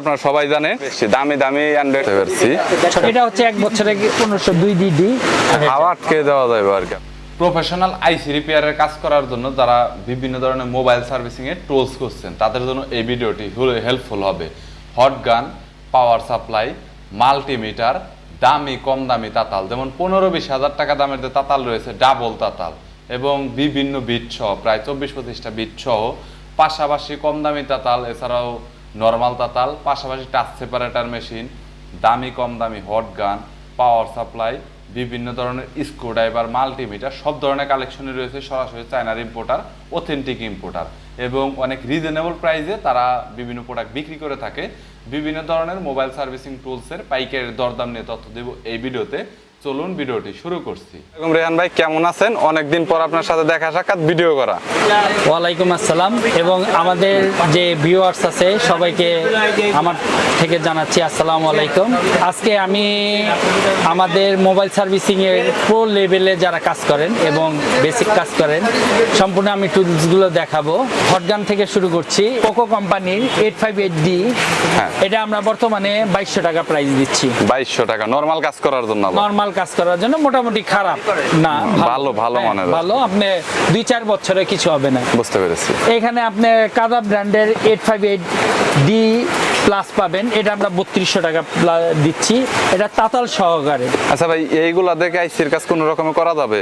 আপনারা সবাই জানে বেশি দামি দামি এটা হচ্ছে এক বছরে পনেরোশো দুই ডিডি হাওয়া আটকে দেওয়া যাবে আর কি। প্রফেশনাল আইসি রিপেয়ারের কাজ করার জন্য যারা বিভিন্ন ধরনের মোবাইল সার্ভিসিং এর টুলস করছেন তাদের জন্য এই ভিডিওটি হেল্পফুল হবে। Hot gun power supply multimeter দামি, কম দামি তাতাল। যেমন পনেরো বিশ হাজার টাকা দামের যে তাতাল রয়েছে, ডাবল তাতাল এবং বিভিন্ন সহ, প্রায় চব্বিশ পঁচিশটা বিট সহ, পাশাপাশি কম দামি তাতাল, এছাড়াও নর্মাল তাতাল, পাশাপাশি টাচ সেপারেটার মেশিন দামি, কম দামি হট গান পাওয়ার সাপ্লাই বিভিন্ন ধরনের স্ক্রু ড্রাইভার মাল্টিমিটার সব ধরনের কালেকশনই রয়েছে সরাসরি চায়নার ইম্পোর্টার অথেন্টিক ইম্পোর্টার এবং অনেক রিজনেবল প্রাইসে তারা বিভিন্ন প্রোডাক্ট বিক্রি করে থাকে। বিভিন্ন ধরনের মোবাইল সার্ভিসিং টুলসের পাইকারের দরদাম নিয়ে তথ্য দেব এই ভিডিওতে চলুন ভিডিওটি শুরু করছি। এরকম রেহান ভাই কেমন আছেন? অনেকদিন পর আপনার সাথে দেখা সাক্ষাৎ ভিডিও করা। ওয়ালাইকুম আসসালাম। এবং আমাদের যে ভিউয়ার্স আছে সবাইকে আমার থেকে জানাচ্ছি আসসালামু আলাইকুম। আজকে আমি আমাদের মোবাইল সার্ভিসিং এর প্রো লেভেলে যারা কাজ করেন এবং বেসিক কাজ করেন সম্পূর্ণ আমি টুলসগুলো দেখাবো। হটগান থেকে শুরু করছি। পোকো কোম্পানির এইট ফাইভ এইট ডি। এটা আমরা বর্তমানে বাইশশো টাকা প্রাইস দিচ্ছি। বাইশশো টাকা নর্মাল কাজ করার জন্য আবার। নর্মাল কাজ করার জন্য মোটামুটি খারাপ। না ভালো, ভালো মানে ভালো। আপনি দুই চার বছরে কিছু হবে না। বুঝতে পেরেছি। এখানে আপনি কাদা ব্র্যান্ডের eight five eight D plus পাবেন। এটা আমরা বত্রিশশো টাকা দিচ্ছি। এটা তাতাল সহকারে। আচ্ছা ভাই এইগুলা দেখে আইসির কাজ কোন রকমে করা যাবে?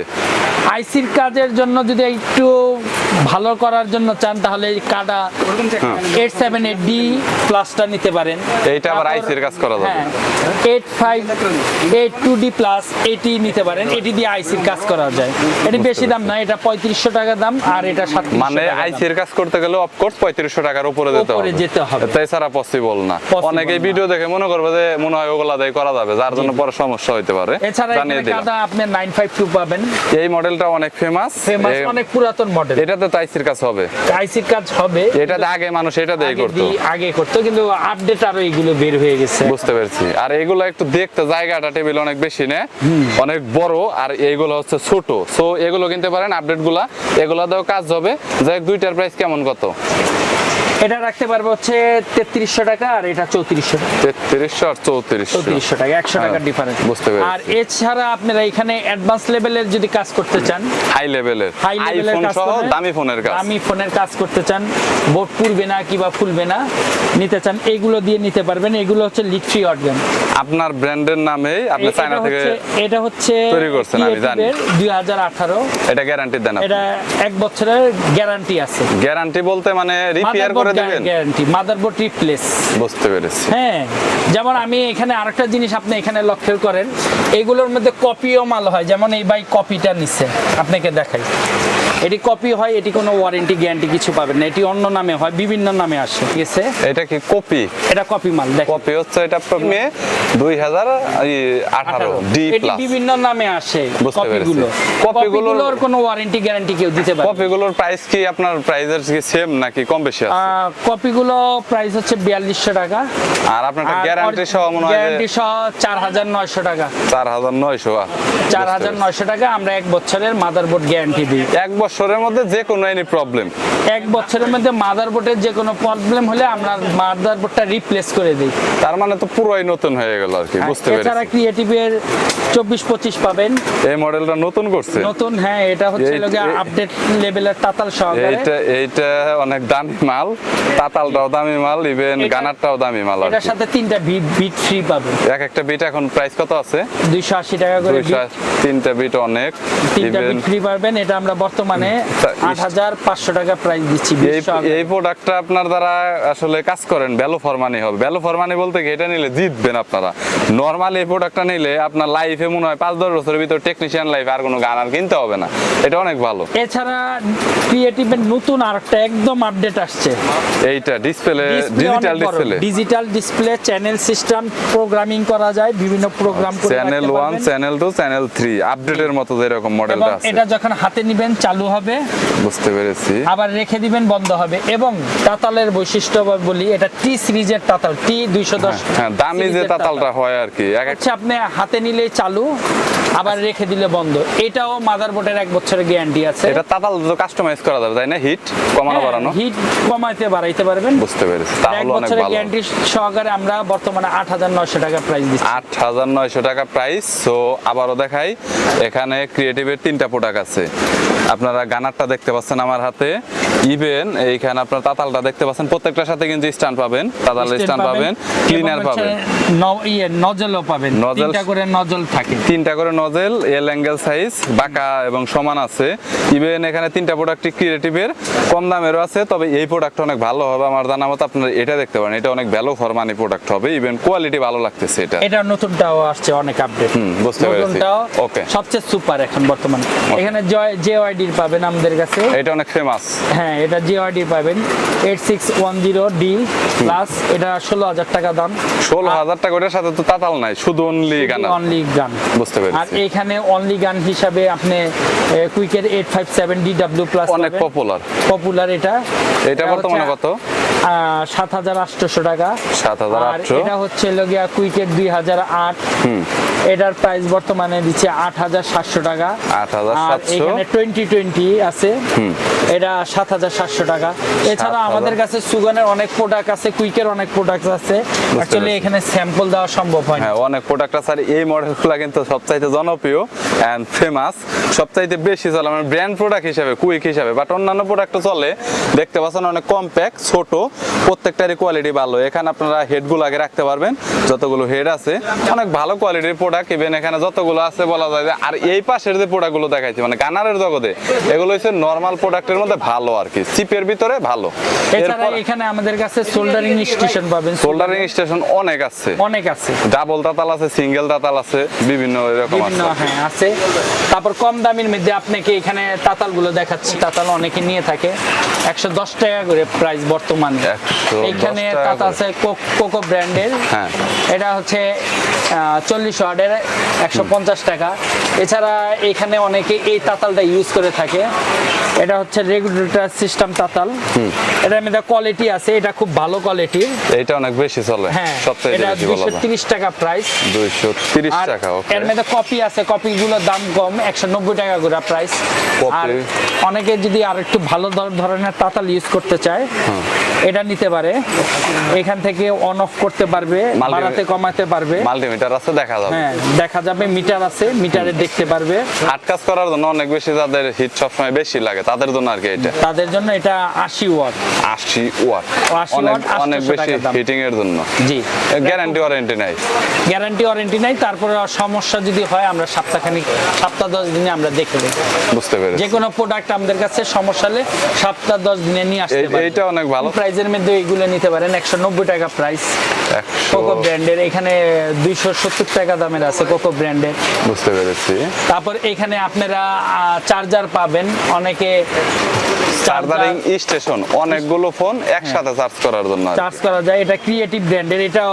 আইসির কাজের জন্য যদি একটু ভালো করার জন্য চান তাহলে কাদা এইট সেভেন এইট ডি প্লাসটা নিতে পারেন। এইটা আবার আইসির কাজ করা যাবে। Eight five eight two D plus এটি নিতে পারেন। এটি দিয়ে আইসির কাজ করা যায়। এটি বেশি দাম না এটা পঁয়ত্রিশশো টাকা দাম আর এটা মানে। আইসির কাজ করতে গেলে অফকোর্স পঁয়ত্রিশশো টাকার উপরে যেতে উপরে হবে। যেতে হবে। তাই ছাড়া পসিবল না। অনেকে ভিডিও দেখে মনে করবে যে মনে হয় ওগুলা দিয়ে করা যাবে যার জন্য পরে সমস্যা হইতে পারে। এছাড়া এখানে আপনি নাইন ফাইভ টু পাবেন। এই মডেলটা অনেক ফেমাস ফেমাস অনেক পুরাতন মডেল এটাতে তো আইসির কাজ হবে। আইসির কাজ হবে। এটা আগে মানুষ এটা দিয়ে করতো। আগে করতো কিন্তু আপডেট আরও এগুলো বের হয়ে গেছে। বুঝতে পেরেছি। আর এগুলো একটু দেখতে জায়গাটা টেবিল অনেক বেশি না? অনেক বড় আর এইগুলো হচ্ছে ছোট। সো এগুলো কিনতে পারেন আপডেটগুলা। এগুলা দাও কাজ হবে। যাই দুইটার প্রাইস কেমন কত? এটা রাখতে পারব হচ্ছে তেত্রিশশো টাকা আর এটা চৌত্রিশশো তেত্রিশশো আর চৌত্রিশশো। চৌত্রিশশো টাকা একশো হ্যাঁ, টাকার ডিফারেন্স বুঝতে পেরেছি। আর এছাড়া আপনারা এখানে অ্যাডভান্স লেভেলের যদি কাজ করতে চান হাই লেভেলের হাই লেভেলের কাজ দামি ফোনের কাজ। দামি ফোনের কাজ করতে চান বোর্ড পুড়বে না কিবা ফুলবে না নিতে চান এগুলো দিয়ে নিতে পারবেন। এগুলো হচ্ছে লিট্রি অর্গান আপনার ব্র্যান্ডের নামেই আপনি চায়না থেকে এটা হচ্ছে তৈরি করছেন, আমি জানি। দুই হাজার আঠারো। এটা গ্যারান্টি দেন এটা এক বছরের গ্যারান্টি আছে। গ্যারান্টি বলতে মানে রিপেয়ার করে দিবেন? গ্যারান্টি মাদারবোর্ড রিপ্লেস বুঝতে পেরেছি। হ্যাঁ যেমন আমি এখানে আরেকটা জিনিস আপনি এখানে লক্ষ্য করেন এগুলোর মধ্যে কপিও মাল হয় যেমন এই ভাই কপিটা নিচ্ছে আপনাকে দেখাই। এটি কপি হয় এটি কোনো ওয়ারেন্টি গ্যারান্টি কিছু পাবেন না এটি অন্য নামে হয় বিভিন্ন নামে আসে ঠিক আছে? এটা কি কপি এটা কপি মাল দেখ কপি হচ্ছে এটা মে দুই হাজার আঠারো ডি এটি বিভিন্ন নামে আসে কপিগুলো কপিগুলোর- কোনো ওয়ারেন্টি গ্যারান্টি কেউ দিতে পারে। কপিগুলোর প্রাইস কি আপনার প্রাইসের কি সেম নাকি কম বেশি আছে? কপিগুলো প্রাইস হচ্ছে বিয়াল্লিশশো টাকা। আর আপনার গ্যারান্টি সহ মনে হয় গ্যারান্টি সহ চার হাজার নয়শো টাকা। চার হাজার নয়শো চার হাজার নয়শো টাকা আমরা এক বছরের মাদারবোর্ড গ্যারান্টি দিই। এক বছরের মধ্যে যে কোনো এনি প্রবলেম এক বছরের মধ্যে মাদারবোর্ডের যে কোনো প্রবলেম হলে আমরা মাদারবোর্ডটা রিপ্লেস করে দিই। তার মানে তো পুরোই নতুন হয়ে গেল আর কি বুঝতে পেরেছি। এছাড়া ক্রিয়েটিভ এর চব্বিশ পঁচিশ পাবেন। এই মডেলটা নতুন করছে? নতুন হ্যাঁ এটা হচ্ছে এই- আপডেট লেভেলের তাতাল সহকারে। এইটা এইটা অনেক দামি মাল। তাতালটাও দামি মাল ইভেন গানারটাও দামি মাল এটার সাথে তিনটা বিট বিট ফ্রি পাবেন। এক একটা বিট এখন প্রাইস কত আছে? দুইশো আশি টাকা করে beat, তিনটা বিট অনেক তিনটা বিট ফ্রি পাবেন এটা আমরা বর্তমানে তা- আট হাজার পাঁচশো টাকা প্রাইস দিচ্ছি এই প্রোডাক্টটা আপনার দ্বারা আসলে কাজ করেন ভ্যালু ফর মানি হবে। ভ্যালু ফর মানি বলতে কি এটা নিলে জিতবেন আপনারা। নর্মাল এই প্রোডাক্টটা নিলে আপনার লাইফে মনে হয় পাঁচ দশ বছরের ভিতর টেকনিশিয়ান লাইফ আর কোনো গান আর কিনতে হবে না। এটা অনেক ভালো। এছাড়া ক্রিয়েটিভের নতুন আরেকটা একদম আপডেট আসছে। এইটা display digital display digital display channel system programming করা যায় বিভিন্ন প্রোগ্রাম করে চ্যানেল রাখতে ওয়ান পারবেন। চ্যানেল টু চ্যানেল থ্রি আপডেটের মতো যেরকম মডেলটা আছে। এটা যখন হাতে নিবেন চালু হবে। বুঝতে পেরেছি। আবার রেখে দিবেন বন্ধ হবে। এবং তাতালের বৈশিষ্ট্য বলি এটা টি সিরিজের তাতাল টি দুইশো দশ হ্যাঁ দামি যে তাতাল। পাল্টা হয় আর কি এক আপনি হাতে নিলে চালু। আবার রেখে দিলে বন্ধ। এটাও মাদারবোর্ডের এক বছরের গ্যারান্টি আছে। এটা তাতাল তো কাস্টমাইজ করা যাবে তাই না? হিট কমানো বাড়ানো। হিট কমাইতে বাড়াইতে পারবেন। বুঝতে পেরেছি। তাহলে অনেক বছরের ভালো। গ্যারান্টি সহকারে আমরা বর্তমানে আট হাজার নয়শো টাকা প্রাইস দিচ্ছি। আট হাজার নয়শো টাকা প্রাইস সো আবারও দেখাই এখানে ক্রিয়েটিভের তিনটা প্রোডাক্ট আছে। আপনারা গানারটা দেখতে পাচ্ছেন আমার হাতে। ইভেন এইখানে আপনার তাতালটা দেখতে পাচ্ছেন প্রত্যেকটার সাথে কিন্তু স্ট্যান্ড পাবেন তাতালের স্ট্যান্ড পাবেন ক্লিনার পাবেন। ইয়ে নজলও পাবেন তিনটা করে নজল থাকে। তিনটা করে নজেল এল অ্যাঙ্গেল সাইজ বাঁকা এবং সমান আছে। ইভেন এখানে তিনটা প্রোডাক্ট ক্রিয়েটিভের কম দামেরও আছে তবে এই প্রোডাক্ট অনেক ভালো হবে আমার জানা মতো আপনারা এটা দেখতে পারেন। এটা অনেক ভ্যালু ফর মানি প্রোডাক্ট হবে ইভেন কোয়ালিটি ভালো লাগতেছে এটা। এটা নতুনটাও আসছে অনেক আপডেট হুম, বুঝতে পেরেছি। ওকে সবচেয়ে সুপার এখন বর্তমানে। এখানে জয় জেওয়াইডির পাবেন আমাদের কাছে। এটা অনেক ফেমাস হ্যাঁ এটা জিওআইডি পাবেন eight six one zero D plus এটা ষোলো হাজার টাকা দাম। ষোলো হাজার টাকা ওটার সাথে তো তাতাল নাই শুধু অনলি গান অনলি গান। বুঝতে আর এখানে অনলি গান হিসাবে আপনি কুইকের eight five seven D W plus অনেক পপুলার পপুলার এটা। এটা বর্তমানে কত? সাত হাজার আটশোশো টাকা। 7,800 আর এটা হচ্ছে লগিয়া কুইকেট দুই হাজার আট। এটার প্রাইস বর্তমানে দিচ্ছে আট হাজার সাতশো টাকা। 8,700 আর এখানে টোয়েন্টি টোয়েন্টি আছে। এটা সাত হাজার সাতশো টাকা। এছাড়া আমাদের কাছে সুগানের অনেক প্রোডাক্ট আছে কুইকের অনেক প্রোডাক্ট আছে। অ্যাকচুয়ালি এখানে স্যাম্পল দেওয়া সম্ভব হয় হ্যাঁ অনেক প্রোডাক্ট আছে। আর এই মডেলগুলো কিন্তু সবচাইতে জনপ্রিয় অ্যান্ড ফেমাস সবচাইতে বেশি চলে আমার ব্র্যান্ড প্রোডাক্ট হিসেবে কুইক হিসাবে। বাট অন্যান্য প্রোডাক্টও চলে। দেখতে পাচ্ছেন অনেক কম্প্যাক্ট ছোট। প্রত্যেকটারই কোয়ালিটি ভালো। এখানে আপনারা হেডগুলো আগে রাখতে পারবেন। যতগুলো হেড আছে অনেক ভালো কোয়ালিটির প্রোডাক্ট ইভেন এখানে যতগুলো আছে বলা যায় যে আর এই পাশের যে প্রোডাক্টগুলো দেখাইছি মানে গানারের জগতে এগুলো হচ্ছে নর্মাল প্রোডাক্টের মধ্যে ভালো আর কি। চিপের ভিতরে ভালো। এছাড়া এখানে আমাদের কাছে সোল্ডারিং স্টেশন পাবেন। সোল্ডারিং স্টেশন অনেক আছে। অনেক আছে। ডাবল তাতাল আছে সিঙ্গেল তাতাল আছে বিভিন্ন এরকম আছে। হ্যাঁ আছে। তারপর কম দামের মধ্যে আপনাকে এখানে তাতালগুলো দেখাচ্ছি। তাতাল অনেকে নিয়ে থাকে। একশো দশ টাকা করে প্রাইস বর্তমানে। 110 এখানে তাতা আছে কোকো ব্র্যান্ডের। হ্যাঁ। এটা হচ্ছে চল্লিশ ওয়ার্ডের একশো পঞ্চাশ টাকা। এছাড়া এখানে অনেকে এই তাতালটা ইউজ করে থাকে। এটা হচ্ছে রেগুলেটর সিস্টেম তাতাল। এটার মধ্যে কোয়ালিটি আছে এটা খুব ভালো কোয়ালিটির এইটা অনেক বেশি চলে। হ্যাঁ এটা বেশি বলা দুইশো যায় তিরিশ টাকা প্রাইস দুইশো তিরিশ আর টাকা ওকে এর মধ্যে কপি আছে কপিগুলোর দাম কম একশো নব্বই টাকা করে প্রাইস আর অনেকে যদি আর একটু ভালো ধর- ধরনের তাতাল ইউজ করতে চায় এটা নিতে পারে। এখান থেকে অন অফ করতে পারবে বাড়াতে কমাতে পারবে। মাল্টিমিটার আছে দেখা যাবে। হ্যাঁ দেখা যাবে মিটার আছে মিটারে দেখতে পারবে। হাট কাজ করার জন্য অনেক বেশি যাদের হিট সবসময় বেশি লাগে তাদের জন্য আর কি এটা। তাদের জন্য এটা আশি ওয়াট। আশি ওয়াট। অনেক অনেক বেশি হিটিং এর জন্য। জি। গ্যারান্টি ওয়ারেন্টি নাই। গ্যারান্টি ওয়ারেন্টি নাই তারপরে সমস্যা যদি হয় আমরা সপ্তাহখানিক সপ্তাহ দশ দিনে আমরা দেখে দেবো বুঝতে পেরেছি। যে কোনো প্রোডাক্ট আমাদের কাছে সমস্যা হলে সপ্তাহ দশ দিনে নিয়ে আসতে পারে এইটা অনেক ভালো। প্রাইজের মধ্যে এগুলো নিতে পারেন একশো নব্বই টাকা প্রাইস কোকো ব্র্যান্ডের এখানে দুইশো সত্তর টাকা দামের আছে কোকো ব্র্যান্ডের বুঝতে পেরেছি। তারপর এখানে আপনারা চার্জার পাবেন। অনেকে চার্জারিং স্টেশন অনেকগুলো ফোন একসাথে চার্জ করার জন্য চার্জ করা যায় এটা ক্রিয়েটিভ ব্র্যান্ডের এটা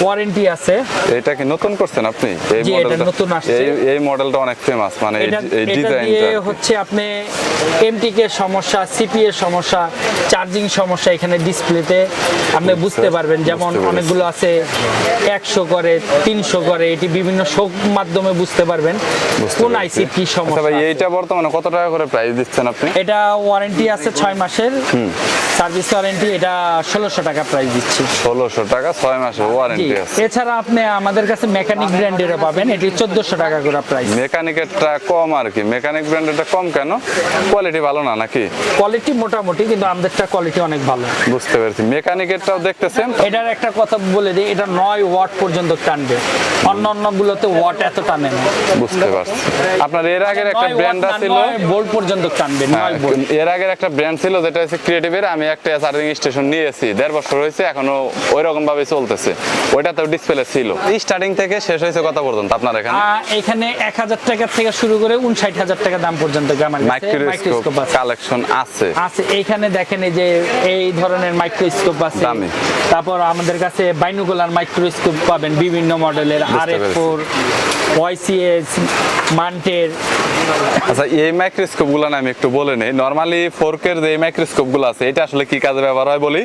ওয়ারেন্টি আছে। এটা কি নতুন করছেন আপনি? এই মডেলটা নতুন আসছে। এই মডেলটা অনেক ফেমাস মানে এই- এটা এটা ডিজাইনটা হচ্ছে আপনি এমটিকে সমস্যা সিপি এর সমস্যা চার্জিং সমস্যা এখানে ডিসপ্লেতে আপনি বুঝতে পারবেন। যেমন। অনেকগুলো আছে একশো করে তিনশো করে এটি বিভিন্ন শোক মাধ্যমে বুঝতে পারবেন। কোন। আইসির কি আচ্ছা সমস্যা। এইটা বর্তমানে কত টাকা করে প্রাইস দিচ্ছেন আপনি? এটা ওয়ারেন্টি আছে ছয় মাসের। সার্ভিস ওয়ারেন্টি এটা ষোলোশো টাকা প্রাইস দিচ্ছি। ষোলোশো টাকা ছয় মাসে জি। ওয়ারেন্টি আছে। এছাড়া আপনি আমাদের কাছে মেকানিক ব্র্যান্ডেরও পাবেন এটি চোদ্দশো টাকা করে প্রাইস মেকানিকেরটা কম আর কি। মেকানিক ব্র্যান্ডেরটা কম কেন? কোয়ালিটি ভালো না নাকি? কোয়ালিটি মোটামুটি কিন্তু আমাদেরটা কোয়ালিটি অনেক ভালো। বুঝতে পেরেছি। মেকানিকেরটাও দেখতেছেন? এটার একটা কথা বলে দিই এটা নয় ওয়াট পর্যন্ত টানবে। অন্য অন্য গুলোতে ওয়াট এত টানে না। বুঝতে পারছি। আপনার এর আগের একটা ব্র্যান্ড ছিল বোল্ট পর্যন্ত টানবে হ্যাঁ, নয় বোল্ট এর আগের একটা ব্র্যান্ড ছিল যেটা হচ্ছে ক্রিয়েটিভের আমি একটা চার্জিং স্টেশন নিয়েছি। দেড় বছর হয়েছে এখনও ওই রকম ভাবে চলতেছে। ওইটাতেও ডিসপ্লে ছিল। স্টার্টিং থেকে শেষ হয়েছে কত পর্যন্ত আপনার এখানে? এখানে এক হাজার টাকা থেকে শুরু করে উনষাট হাজার টাকা দাম পর্যন্ত মাইক্রোস্কোপ মাইক্রোস্কোপ কালেকশন আছে। আছে। এইখানে দেখেন এই যে এই ধরনের মাইক্রোস্কোপ আছে। দামি। তারপর আমাদের কাছে বাইনোকুলার মাইক্রোস্কোপ পাবেন বিভিন্ন মডেলের আর এফ ফোর ওয়াইসিএস মান্টের আচ্ছা এই মাইক্রোস্কোপগুলো না আমি একটু বলে নেই। নর্মালি ফোরকের যে মাইক্রোস্কোপগুলো আছে এটা আসলে কি কাজে ব্যবহার হয় বলি?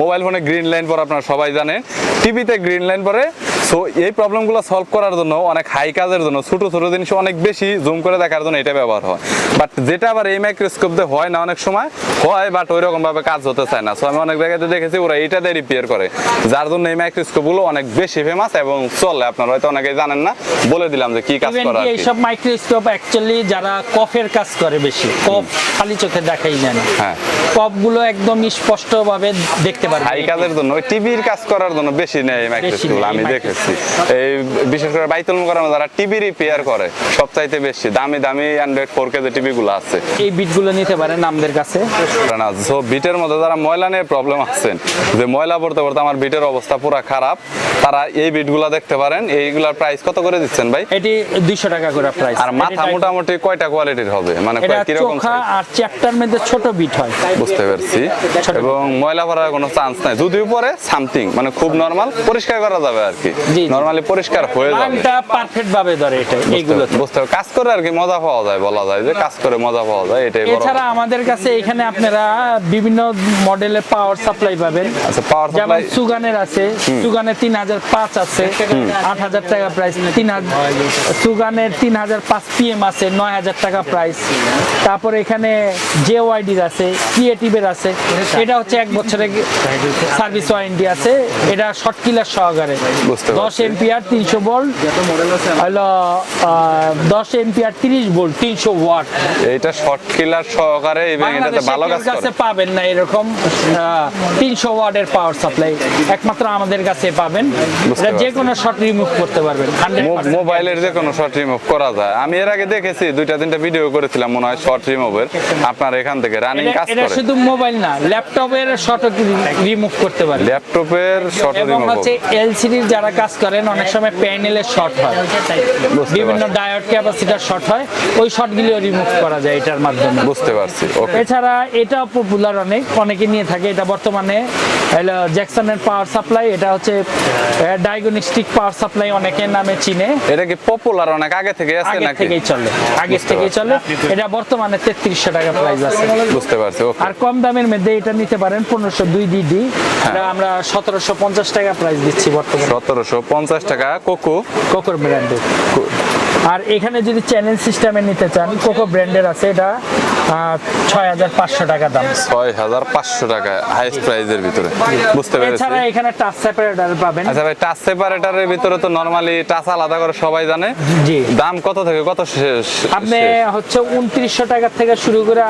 মোবাইল ফোনে গ্রিন লাইন পরে আপনারা সবাই জানেন। টিভিতে গ্রিন লাইন পরে। সো এই প্রবলেমগুলো সলভ করার জন্য অনেক হাই কাজের জন্য ছোট ছোট জিনিস অনেক বেশি জুম করে দেখার জন্য এটা ব্যবহার হয়। বাট যেটা আবার এই মাইক্রোস্কোপ দিয়ে হয় না অনেক সময় হয় বাট ওই রকম ভাবে কাজ হতে চায় না। সো আমি অনেক জায়গাতে দেখেছি ওরা এইটা দিয়ে রিপেয়ার করে। যার জন্য এই মাইক্রোস্কোপগুলো অনেক বেশি ফেমাস এবং চলে। আপনারা হয়তো অনেকেই জানেন না বলে দিলাম যে কি কাজ করা এইসব মাইক্রোস্কোপ অ্যাকচুয়ালি যারা কফের কাজ করে বেশি কফ খালি চোখে দেখাই না। হ্যাঁ। কফগুলো একদম স্পষ্ট ভাবে দেখতে পারবে। হাই কাজের জন্য ওই টিভির কাজ করার জন্য বেশি নেই মাইক্রোস্কোপ আমি দেখেছি। এই বিশেষ করে বাইতুল মোকাররমে যারা টিভি রিপেয়ার করে সবচাইতে বেশি দামি দামি অ্যান্ড্রয়েড ফোর কে যে টিভি গুলো আছে। এই বিটগুলো নিতে পারেন আমাদের কাছে। না সো বিটের মধ্যে যারা ময়লা নিয়ে প্রবলেম আছেন যে ময়লা পড়তে পড়তে আমার বিটের অবস্থা পুরো খারাপ তারা এই বিটগুলো দেখতে পারেন। এইগুলার প্রাইস কত করে দিচ্ছেন ভাই? এটি দুইশো টাকা করে প্রাইস আর মাথা মোটামুটি কয়টা কোয়ালিটির হবে? মানে এটা কয়- কীরকম চোখা আর চ্যাপ্টার মধ্যে ছোট বিট হয়। বুঝতে পারছি। এবং ময়লা পড়ার কোনো চান্স নাই। যদিও পরে সামথিং মানে খুব নরমাল পরিষ্কার করা যাবে আর কি। নরমালি পরিষ্কার হয়ে যাবে। লাইনটা পারফেক্ট ভাবে ধরে এটা এইগুলো বুঝতে- কাজ করে আর কি মজা পাওয়া যায় বলা যায় যে কাজ করে মজা পাওয়া যায় এটাই এছাড়া আমাদের কাছে এখানে আপনারা বিভিন্ন মডেলের পাওয়ার সাপ্লাই পাবেন। আচ্ছা পাওয়ার যেমন সাপ্লাই সুগানের আছে সুগানের তিন হাজার পাঁচ আছে। আট হাজার টাকা প্রাইস তিন হাজার সুগানের তিন হাজার পাঁচ পিএম আছে। নয় হাজার টাকা প্রাইস তারপরে এখানে জে ওয়াইডির আছে ক্রিয়েটিভের আছে। এটা হচ্ছে এক বছরের সার্ভিস ওয়ারেন্টি আছে। এটা শর্ট কিলার সহকারে। দশ। এমপিআর তিনশো ভোল্ট হলো দশ এমপিআর তিরিশ ভোল্ট তিনশো ওয়াট এটা শর্ট কিলার সহকারে ভালো কাছে পাবেন না এরকম তিনশো ওয়াটের পাওয়ার সাপ্লাই একমাত্র আমাদের কাছে পাবেন। এটা যে কোনো শর্ট রিমুভ করতে পারবেন মোবাইলের যে কোনো শর্ট রিমুভ করা যায়। আমি এর আগে দেখেছি দুইটা তিনটা ভিডিও করেছিলাম মনে হয় শর্ট রিমুভের আপনার এখান থেকে রানিং এটা- কাজ এটা করে। শুধু মোবাইল না ল্যাপটপের শর্ট রিমুভ করতে পারবেন ল্যাপটপের শর্ট রিমুভ হচ্ছে এলসিডির যারা কাজ করেন অনেক সময় প্যানেলের শর্ট হয়। বিভিন্ন ডায়োড ক্যাপাসিটার শর্ট হয়। ওই শর্টগুলো রিমুভ করা যায় এটার মাধ্যমে। বুঝতে পারছি ওকে এছাড়া এটাও পপুলার অনেক অনেকে নিয়ে থাকে। এটা বর্তমানে হলো জ্যাকসনের পাওয়ার সাপ্লাই এটা হচ্ছে ডায়াগনস্টিক পাওয়ার সাপ্লাই অনেকের নামে চিনে। এটা কি পপুলার অনেক? আগে থেকে আছে আগে নাকি? থেকেই চলে। আগে থেকে চলে। এটা বর্তমানে তেত্রিশশো টাকা প্রাইস আছে। বুঝতে পারছি আর কম দামের মধ্যে এটা নিতে পারেন পনেরোশো দুই ডিডি হ্যাঁ। আমরা সতেরোশো পঞ্চাশ টাকা প্রাইস দিচ্ছি বর্তমানে। সতেরোশো পঞ্চাশ টাকা কোকো। কোকোর ব্র্যান্ডের আর এখানে যদি চ্যানেল সিস্টেমে নিতে চান কোকো ব্র্যান্ডের আছে এটা ছয় হাজার পাঁচশো টাকা দাম। ছয় হাজার পাঁচশো টাকা হাইস্ট প্রাইজের ভিতরে। বুঝতে পেরেছি। এছাড়া এখানে টাচ সেপারেটার পাবেন। আচ্ছা ভাই টাচ সেপারেটারের ভিতরে তো নরমালি টাচ আলাদা করে সবাই জানে। জি। দাম কত থেকে কত শেষ আপনি হচ্ছে উনত্রিশশো টাকা থেকে শুরু করে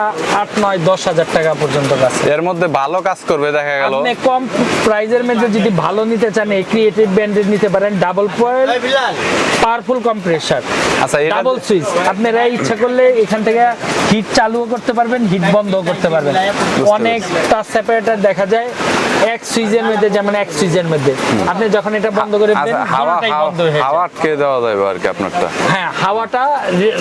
আট নয় দশ হাজার টাকা পর্যন্ত আছে এর মধ্যে ভালো কাজ করবে দেখা গেল। আপনি কম প্রাইজের মধ্যে যদি ভালো নিতে চান এই ক্রিয়েটিভ ব্র্যান্ডের নিতে পারেন ডাবল পয়েন্ট পাওয়ারফুল কম্প্রেসার আচ্ছা এটা ডাবল সুইচ আপনারা ইচ্ছা করলে এখান থেকে হিট চালুও করতে পারবেন হিট বন্ধও করতে পারবেন। অনেক টাচ সেপারেটর দেখা যায় এক সুইচের মধ্যে যেমন এক সুইচের মধ্যে। আপনি যখন এটা বন্ধ করে দিবেন আচ্ছা বন্ধ হয়ে হাওয়া আটকে দেওয়া যাবে আর কি আপনারটা। হ্যাঁ হাওয়াটা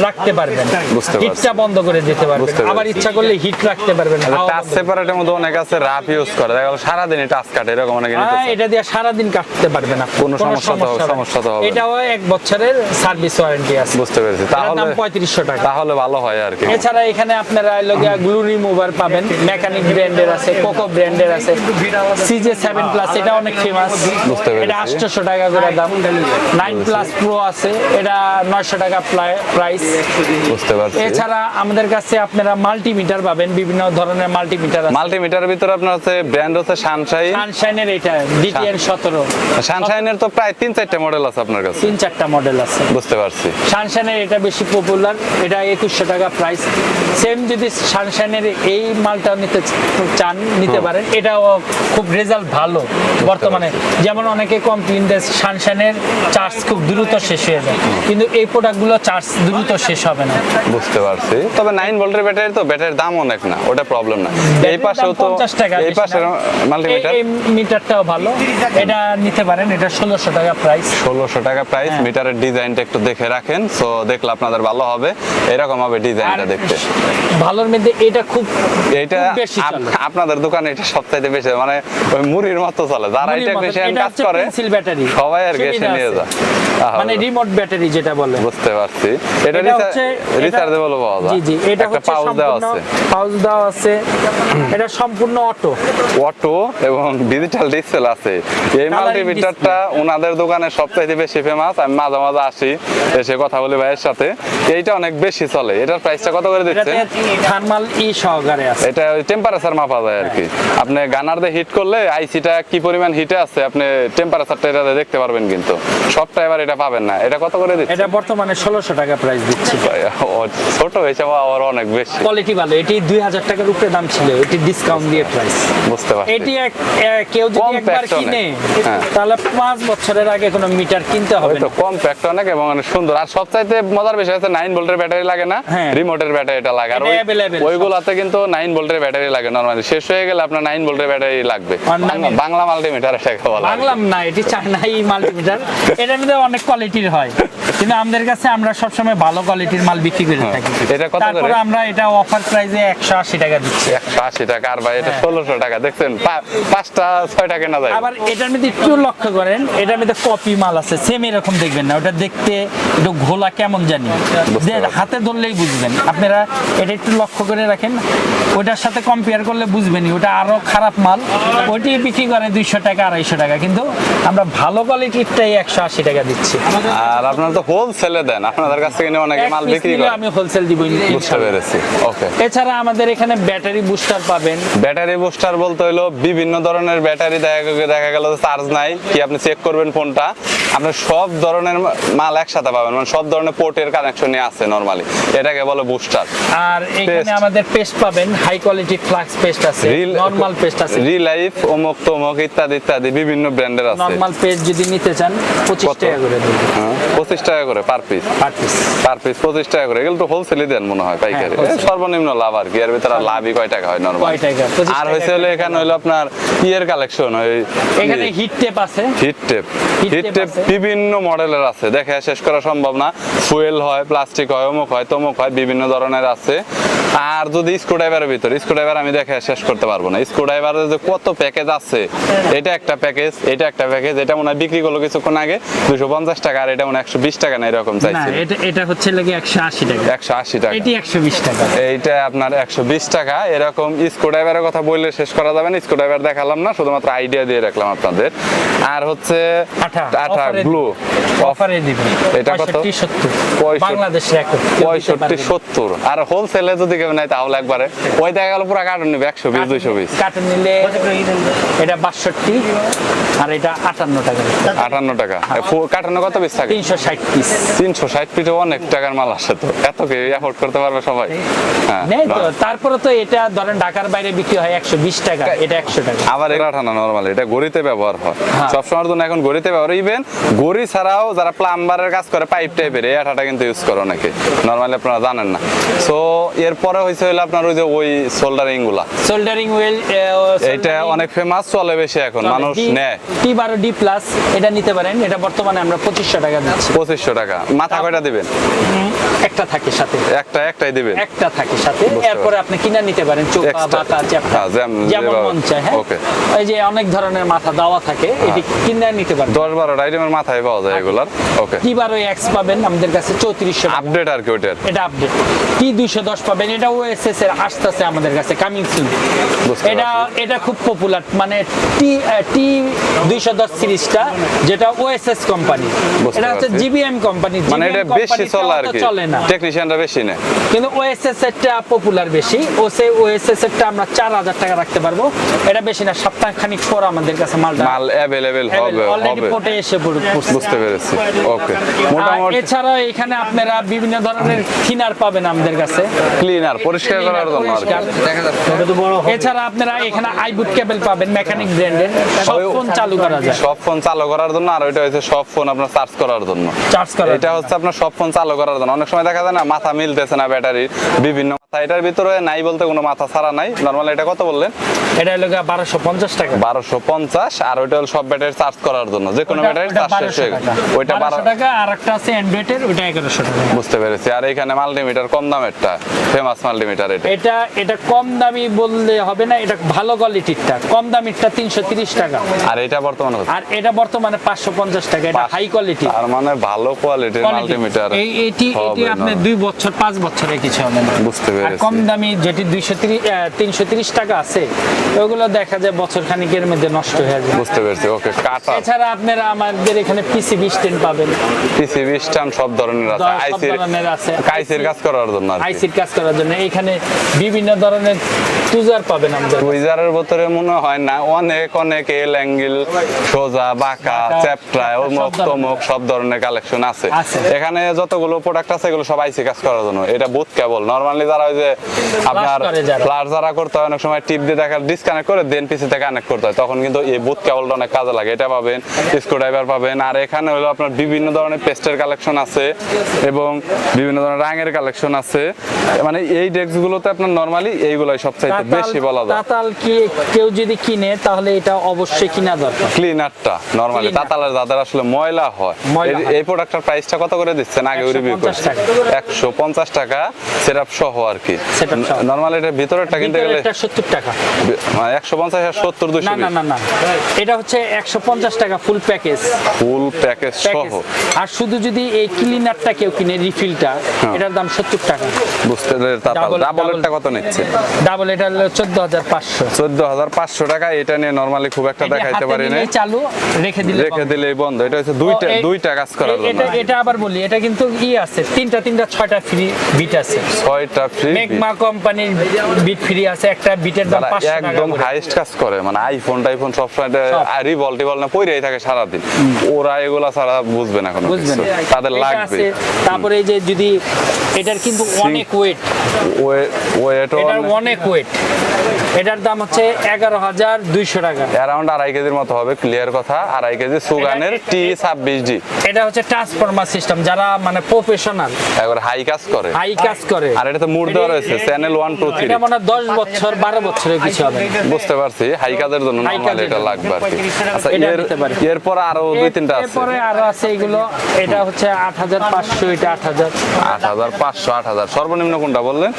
রাখতে পারবেন। বুঝতে পারছি। হিটটা বন্ধ করে দিতে পারবেন। আবার ইচ্ছা করলে হিট রাখতে পারবেন টাচ সেপারেটের মধ্যে অনেক আছে রাফ ইউজ করে। দেখা গেল সারাদিনই টাচ কাটে এরকম অনেকে হ্যাঁ, এটা দিয়ে সারাদিন কাটতে পারবেন আপনি। কোনো সমস্যা তো- না। সমস্যা তো হবে এটাও এক বছরের সার্ভিস ওয়ারেন্টি আছে? বুঝতে পেরেছি। তাহলে দাম পঁয়ত্রিশশো টাকা। তাহলে ভালো হয় আর কি। এছাড়া এখানে আপনারা গ্লু রিমুভার পাবেন। মেকানিক ব্র্যান্ডের আছে কোকো ব্র্যান্ডের আছে। সিজে সেভেন প্লাস এটা অনেক ফেমাস বুঝতে পেরেছি। এটা আটশোশো টাকা করে দাম। নাইন প্লাস প্রো আছে এটা নয়শো টাকা প্রাইস বুঝতে পারছি। এছাড়া আমাদের কাছে আপনারা মাল্টিমিটার পাবেন বিভিন্ন ধরনের মাল্টিমিটার আছে। মাল্টিমিটারের ভিতরে আপনার হচ্ছে ব্র্যান্ড হচ্ছে সানশাইন সানশাইনের এটা ডিটিএন সতেরো। সানশাইনের তো প্রায় তিন চারটা মডেল আছে আপনার কাছে। তিন চারটা মডেল আছে। বুঝতে পারছি। সানশাইনের এটা বেশি পপুলার এটা একুশশো টাকা প্রাইস সেম যদি সানশাইনের এই মালটা নিতে চান নিতে পারেন এটাও খুব রেজাল্ট ভালো বর্তমানে। যেমন অনেকে কমপ্লেন দেয় সানশাইনের চার্জ খুব দ্রুত শেষ হয়ে যায়। কিন্তু এই প্রোডাক্টগুলো চার্জ দ্রুত শেষ হবে না। বুঝতে পারছি। তবে নাইন ভোল্টের ব্যাটারি তো ব্যাটারির দাম অনেক না ওটা প্রবলেম না। এই পাশেও তো 50 টাকা এই পাশের মাল্টিমিটার এই- মিটারটাও ভালো। এটা নিতে পারেন এটা ষোলোশো টাকা প্রাইস ষোলোশো টাকা প্রাইস। মিটারের ডিজাইনটা একটু দেখে রাখেন সো দেখলে আপনাদের ভালো হবে। এরকম হবে ডিজাইনটা দেখতে। ভালোর মধ্যে এটা খুব চলে। আপনাদের দোকানে এটা সবচাইতে বেশি মানে ওই মুড়ির মতো চলে। যারা এটা বেশি কাজ করে সবাই আর গেছে নিয়ে যায়। মানে রিমোট ব্যাটারি যেটা বলে। বুঝতে পারছি। এটা এটা হচ্ছে রিচার্জেবল পাওয়া যায়। জি জি এটা হচ্ছে সম্পূর্ণ আছে। পাউচ দেওয়া আছে। এটা সম্পূর্ণ অটো অটো এবং ডিজিটাল ডিসপ্লে আছে। এই মাল্টিমিটারটা ওনাদের দোকানে সবচাইতে বেশি ফেমাস আমি মাঝে মাঝে আসি এসে কথা বলি ভাইয়ের সাথে। এইটা অনেক বেশি চলে। এটার প্রাইসটা কত করে দিচ্ছে? থার্মাল ই সহকারে আছে। এটা টেম্পারেচার মাপা যায় আর কি। আপনি গানার দিয়ে হিট করলে আইসিটা কি পরিমাণ হিটে আছে আপনি টেম্পারেচারটা এটাতে দেখতে পারবেন কিন্তু। সবটা এবার এটা পাবেন না। এটা কত করে দিচ্ছে এটা বর্তমানে ষোলোশো টাকা প্রাইস দিচ্ছি। ছোট হিসাবে আবার অনেক বেশি। কোয়ালিটি ভালো। এটি দুই হাজার টাকার উপরে দাম ছিল। এটি ডিসকাউন্ট দিয়ে প্রাইস বুঝতে পারছি। এটি কেউ যদি একবার কিনে হ্যাঁ। তাহলে পাঁচ বছরের আগে কোনো মিটার কিনতে হবে না। কম্প্যাক্ট অনেক এবং অনেক সুন্দর। আর সবচাইতে মজার বিষয় হচ্ছে নাইন ভোল্টের ব্যাটারি লাগে না? হ্যাঁ। রিমোটের লাগে। আর এটা ওই- available ওইগুলাতে কিন্তু নাইন ভোল্টের ব্যাটারি লাগে নরমালি শেষ হয়ে গেলে আপনার নাইন ভোল্টের ব্যাটারি লাগবে। বাংলা- বাংলা মাল্টিমিটার এটাকে বলা হয়। বাংলাম না এটি চায়নাই মাল্টিমিটার এটার মধ্যে অনেক কোয়ালিটির হয়। কিন্তু আমাদের কাছে আমরা সবসময় ভালো কোয়ালিটির মাল বিক্রি করে থাকি। হ্যাঁ। এটা কত করে? আমরা এটা অফার প্রাইসে একশো আশি টাকা দিচ্ছি। একশো আশি টাকা আর ভাই এটা হ্যাঁ। ষোলোশো টাকা দেখছেন? পাঁচটা ছয় টাকা না যায়। আবার এটার মধ্যে একটু লক্ষ্য করেন এটার মধ্যে কপি মাল আছে সেম এরকম দেখবেন না ওটা দেখতে একটু ঘোলা কেমন জানি। যে হাতে ধরলেই বুঝবেন। আপনারা এটা একটু লক্ষ্য করে রাখেন ওটার সাথে কম্পেয়ার করলে বুঝবেনই ওটা আরও খারাপ মাল। ওইটি বিক্রি করে দুইশো টাকা আড়াইশো টাকা কিন্তু আমরা ভালো কোয়ালিটিরটাই একশো আশি টাকা দিচ্ছি। আর আপনারা তো হোলসেলে দেন আপনাদের কাছ থেকে অনেকে মাল বিক্রি করে আমি হোলসেল দিব বুঝতে পেরেছি ওকে এছাড়া আমাদের এখানে ব্যাটারি বুস্টার পাবেন। ব্যাটারি বুস্টার বলতে হলো বিভিন্ন ধরনের ব্যাটারি দেখা গেল চার্জ নাই কি আপনি চেক করবেন ফোনটা আপনি সব ধরনের মাল একসাথে পাবেন মানে সব ধরনের পোর্টের আছে নরমালি এটাকে বলে বুস্টার আর এখানে আমাদের পেস্ট পাবেন হাই কোয়ালিটি ফ্লাক্স পেস্ট আছে নরমাল পেস্ট আছে। রিলাইফ অমুক তমুক ইত্যাদি ইত্যাদি বিভিন্ন ব্র্যান্ডের আছে। নরমাল পেস্ট যদি নিতে চান পঁচিশ কত? টাকা করে। পঁচিশ টাকা করে per piece per piece per piece পঁচিশ টাকা করে এগুলো তো হোলসেলই দেন মনে হয় পাইকারি। হ্যাঁ, সর্বনিম্ন লাভ আর কি এর ভিতরে লাভই কয় টাকা হয় নরমাল কয় টাকা? আর হয়েছে হলো এখানে হলো আপনার ইয়ের কালেকশন ওই এখানে হিট টেপ আছে। হিট টেপ হিট টেপ বিভিন্ন মডেলের আছে দেখে শেষ করা সম্ভব না। ফুয়েল হয় প্লাস্টিক হয় অমুক হয় তমুক হয় বিভিন্ন ধরনের আছে। আর যদি স্ক্রুড্রাইভারের ভিতরে স্ক্রুড্রাইভার আমি দেখে শেষ করতে পারব না। স্ক্রুড্রাইভারের যে কত প্যাকেজ আছে এটা একটা প্যাকেজ এটা একটা প্যাকেজ এটা মনে হয় বিক্রি করল কিছুক্ষণ আগে দুশো পঞ্চাশ টাকা আর এটা মনে একশো বিশ টাকা না এরকম না চাইছে। এটা এটা হচ্ছে লাগে একশো আশি টাকা। একশো আশি টাকা। এটি একশো বিশ টাকা। এইটা আপনার একশো বিশ টাকা এরকম স্ক্রুড্রাইভারের কথা বললে শেষ করা যাবে না স্ক্রুড্রাইভার দেখালাম না শুধুমাত্র আইডিয়া দিয়ে রাখলাম আপনাদের। আর হচ্ছে আঠা গ্লু অফারে দিবেন এটা কত? পঁয়ষট্টি সত্তর। আর হোলসেলে যদি কেউ নেয় তাহলে একবারে। ওই দেখা গেল পুরো কার্টুন নিবে একশো দুইশো কার্টুন নিলে এটা বাষট্টি আর এটা আটান্ন টাকা। আটান্ন টাকা। কার্টুনে কত পিস থাকে? তিনশো ষাট পিস তিনশো ষাট পিঠে অনেক টাকার মাল আসে তো। এত কি অ্যাফোর্ড করতে পারবে সবাই? হ্যাঁ নেই তো। তারপরে তো এটা ধরেন ঢাকার বাইরে বিক্রি হয় একশো বিশ টাকা এটা একশো টাকা। আবার এটা আঠানো নরমাল এটা গড়িতে ব্যবহার হয়। হ্যাঁ। সবসময়ের জন্য এখন গড়িতে ব্যবহার ইভেন গড়ি ছাড়াও যারা প্লাম্বারের কাজ করে পাইপ টাইপের এই আঠাটা কিন্তু ইউজ করে অনেকে। নরমালি আপনারা জানেন না। সো এরপরে হয়েছে হলো আপনার ওই যে ওই সোল্ডারিংগুলা। সোল্ডারিং ওয়েল এইটা অনেক ফেমাস চলে বেশি এখন মানুষ নেয়। টি বারো ডি প্লাস এটা নিতে পারেন এটা বর্তমানে আমরা পঁচিশশো টাকা দিচ্ছি। পঁচিশশো টাকা। মাথা কয়টা দিবেন? একটা থাকে সাথে। একটা একটাই দিবেন? একটা থাকে সাথে এরপরে আপনি কিনা নিতে পারেন চোখা। বাতা চ্যাপ্টা। হ্যাঁ, যেমন মন চায় হ্যাঁ. ওই যে অনেক ধরনের মাথা দেওয়া থাকে এটি কিনা নিতে পারেন। দশ বারোটা আইটেমের মাথায় পাওয়া যায় এগুলার? ওকে টি বারো এক্স পাবেন আমাদের কাছে চৌত্রিশশো আপডেট আর কি ওইটার? এটা আপডেট টি দুইশো দশ পাবেন এটা ওএসএস এর আসতেছে আমাদের কাছে কামিং সুন এটা এটা খুব পপুলার মানে টি টি দুইশো দশ সিরিজটা যেটা ওএসএস কোম্পানি এটা হচ্ছে জিবিএম কোম্পানি মানে এটা বেশি চলে আর কি। চলে না। টেকনিশিয়ানরা বেশি নেয়। কিন্তু ওএসএস এরটা পপুলার বেশি। ও সেই ওএসএস এরটা আমরা চার হাজার টাকা রাখতে পারব। এটা বেশি না সপ্তাহ খানিক পর আমাদের কাছে মালটা মাল অ্যাভেলেবেল হবে অলরেডি এসে পড়ছে। বুঝতে পেরেছি। ওকে মোটামুটি এছাড়াও এখানে আপনারা বিভিন্ন ধরনের থিনার পাবেন আমাদের কাছে। ক্লিনার পরিষ্কার করার জন্য আর এছাড়া আপনারা এখানে আইবুট কেবল পাবেন মেকানিক ব্র্যান্ডের সব ফোন চালু করা যায়। সব ফোন চালু করার জন্য আর ওইটা হচ্ছে সব ফোন আপনার চার্জ করার জন্য। চার্জ করা এটা হচ্ছে আপনার সব ফোন চালু করার জন্য। অনেক সময় দেখা যায় না মাথা মিলতেছে না ব্যাটারির। বিভিন্ন এটার ভিতরে নাই বলতে কোনো মাথা ছাড়া নাই। নর্মাল এটা কত বললেন? এটা হলো বারোশো পঞ্চাশ টাকা। বারোশো পঞ্চাশ আর ওইটা হলো সব ব্যাটারি চার্জ করার জন্য। যে কোনো ব্যাটারি চার্জ শেষ হয়ে ওইটা বারো 1200 টাকা আর একটা আছে অ্যান্ড্রয়েডের ওইটা এগারোশো টাকা। বুঝতে পেরেছি। আর এখানে মাল্টিমিটার কম দামেরটা ফেমাস মাল্টিমিটার এটা। এটা এটা কম দামি বললে হবে না এটা ভালো কোয়ালিটিরটা কম দামিরটা তিনশো তিরিশ টাকা। আর এটা বর্তমানে আর এটা বর্তমানে পাঁচশো পঞ্চাশ টাকা এটা হাই কোয়ালিটি তার মানে ভালো কোয়ালিটির মাল্টিমিটার এই এটি এটি আপনি দুই বছর পাঁচ বছরে কিছু হবে না। বুঝতে আর কম দামি যেটি দুইশো তিরিশ তিনশো তিরিশ টাকা আছে ওগুলো দেখা যায় বছর খানিকের মধ্যে নষ্ট হয়ে যায়। বুঝতে পেরেছি ওকে কাটা। এছাড়া আপনারা আমাদের এখানে পিসিবি স্ট্যান্ড পাবেন। পিসিবি স্ট্যান্ড সব ধরনের আছে। আইসির আছে। আইসির কাজ করার জন্য আইসির কাজ করার জন্য। এখানে বিভিন্ন ধরনের টুজার পাবেন আমাদের টুইজারের ভিতরে মনে হয় না অনেক অনেক এল অ্যাঙ্গেল সোজা বাঁকা চ্যাপটা অমুক। তমুক সব ধরনের কালেকশন আছে। আছে। এখানে যতগুলো প্রোডাক্ট আছে এগুলো সব আইসি কাজ করার জন্য। এটা বুথ কেবল নরমালি যারা ওই যে আপনার যারা। ফ্লার যারা করতে হয় অনেক সময় টিপ দিয়ে দেখা ডিসকানেক্ট করে দেন পিসিতে কানেক্ট করতে হয়। তখন কিন্তু এই বুথ কেবলটা অনেক কাজে লাগে। এটা পাবেন স্ক্রু ড্রাইভার পাবেন। আর এখানে হলো আপনার বিভিন্ন ধরনের পেস্টের কালেকশন আছে এবং বিভিন্ন ধরনের রাঙের কালেকশন আছে। মানে এই ডেস্ক গুলোতে আপনার নরমালি এইগুলাই সবচাইতে বেশি বলা যায়। তাতাল কি কেউ যদি কিনে তাহলে এটা অবশ্যই কিনা দরকার। ক্লিনারটা নরমালি তাতালের যাদের আসলে ময়লা হয়। এই- হয়। প্রোডাক্টটার প্রাইসটা কত করে দিচ্ছেন? আগে রিভিউ 150 করছি। টাকা। একশো পঞ্চাশ টাকা সেটআপ সহ আর কি Setup সহ। নরমালি এটা ভিতরেরটা কিনতে গেলে এটা সত্তর টাকা। একশো পঞ্চাশ আর সত্তর দুশো না না না না। এটা হচ্ছে একশো পঞ্চাশ টাকা ফুল প্যাকেজ ফুল প্যাকেজ সহ। আর শুধু যদি এই ক্লিনারটা কেউ কিনে রিফিলটা এটার দাম সত্তর টাকা। বুঝতে Double- ডাবলেরটা কত নিচ্ছে? ডাবল এটা হলো চোদ্দ হাজার পাঁচশো। চোদ্দ হাজার পাঁচশো টাকা এটা নিয়ে নরমালি খুব একটা দেখাইতে পারি না চালু রেখে দিলে রেখে। দিলেই বন্ধ। এটা হচ্ছে দুইটা দুইটা কাজ করার জন্য। এটা এটা আবার বলি এটা কিন্তু ই আছে। তিনটা তিনটা ছয়টা ফ্রি বিট আছে। ছয়টা ফ্রি মেগমা কোম্পানির বিট ফ্রি আছে একটা বিটের দাম যারা পাঁচশো টাকা একদম। হাইস্ট কাজ করে মানে আইফোন টাইফোন সব। রিভল টিভল না পইরেই থাকে সারাদিন। ওরা এগুলা ছাড়া বুঝবে না কোনো। তাদের লাগবে। তারপরে এই যে যদি এটার কিন্তু অনেক ওয়েট ওয়েট এটার অনেক ওয়েট এটার দাম হচ্ছে এগারো হাজার দুইশো টাকা। অ্যারাউন্ড আড়াই কেজির মতো হবে ক্লিয়ার কথা আড়াই কেজি সুগানের টি ছাব্বিশ ডি এটা হচ্ছে ট্রান্সফরমার সিস্টেম যারা মানে প্রফেশনাল একবার হাই কাজ করে। হাই কাজ করে। আর এটা তো মুড দেওয়া রয়েছে চ্যানেল ওয়ান টু থ্রি মানে দশ বছর বারো বছরের কিছু হবে। বুঝতে পারছি হাই কাজের জন্য High এটা লাগবে আর কি। আচ্ছা এর এরপর আরও দুই তিনটা আছে। এরপরে আরও আছে এগুলো। এটা হচ্ছে এটা সর্বনিম্ন কোনটা বললেন?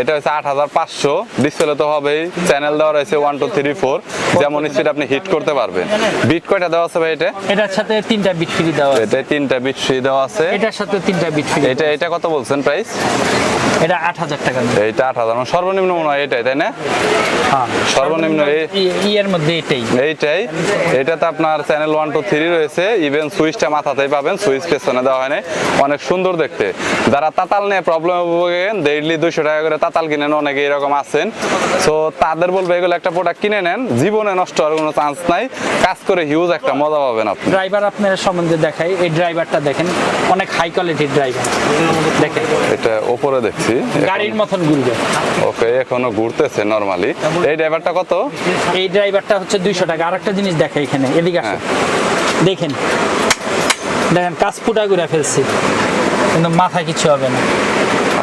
এটা হচ্ছে আট হাজার পাঁচশো। ডিসপ্লে তো হবেই। চ্যানেল দেওয়া রয়েছে ওয়ান টু থ্রি ফোর যেমন স্পিড আপনি হিট করতে পারবেন। বিট কয়টা দেওয়া আছে ভাই এটা? এটার সাথে তিনটা বিট ফ্রি দেওয়া আছে। এটা তিনটা বিট ফ্রি দেওয়া আছে। এটার সাথে তিনটা বিট ফ্রি এটা এটা কত বলছেন প্রাইস এটা আট হাজার হাজার টাকা এইটা আট হাজার। সর্বনিম্ন মনে হয় এটাই তাই না? সর্বনিম্ন ইয়ের মধ্যে এটাই। এইটাই। এটাতে আপনার চ্যানেল ওয়ান টু থ্রি রয়েছে। ইভেন সুইচটা মাথাতেই পাবেন সুইচ পেছনে দেওয়া হয় অনেক সুন্দর দেখতে। যারা তাতাল নিয়ে প্রবলেম ভোগেন টাকা করে তাতাল কিনেন অনেকে এরকম আছেন। সো তাদের বলব এগুলো একটা প্রোডাক্ট কিনে নেন। জীবনে নষ্ট হওয়ার কোনো চান্স নাই। কাজ করে হিউজ একটা মজা পাবেন আপনি। ড্রাইভার আপনার সম্বন্ধে দেখাই। এই ড্রাইভারটা দেখেন অনেক হাই কোয়ালিটির ড্রাইভার দেখেন। এটা ওপরে দেখছি। গাড়ির মতন ঘুরবে। ওকে এখনও ঘুরতেছে নরমালি এই ড্রাইভারটা কত? এই ড্রাইভারটা হচ্ছে দুইশো টাকা। আরেকটা জিনিস দেখে এখানে এদিকে আসেন দেখেন। দেখেন কাজ ফুটা ঘুরে ফেলছি। কিন্তু মাথা কিছু হবে না।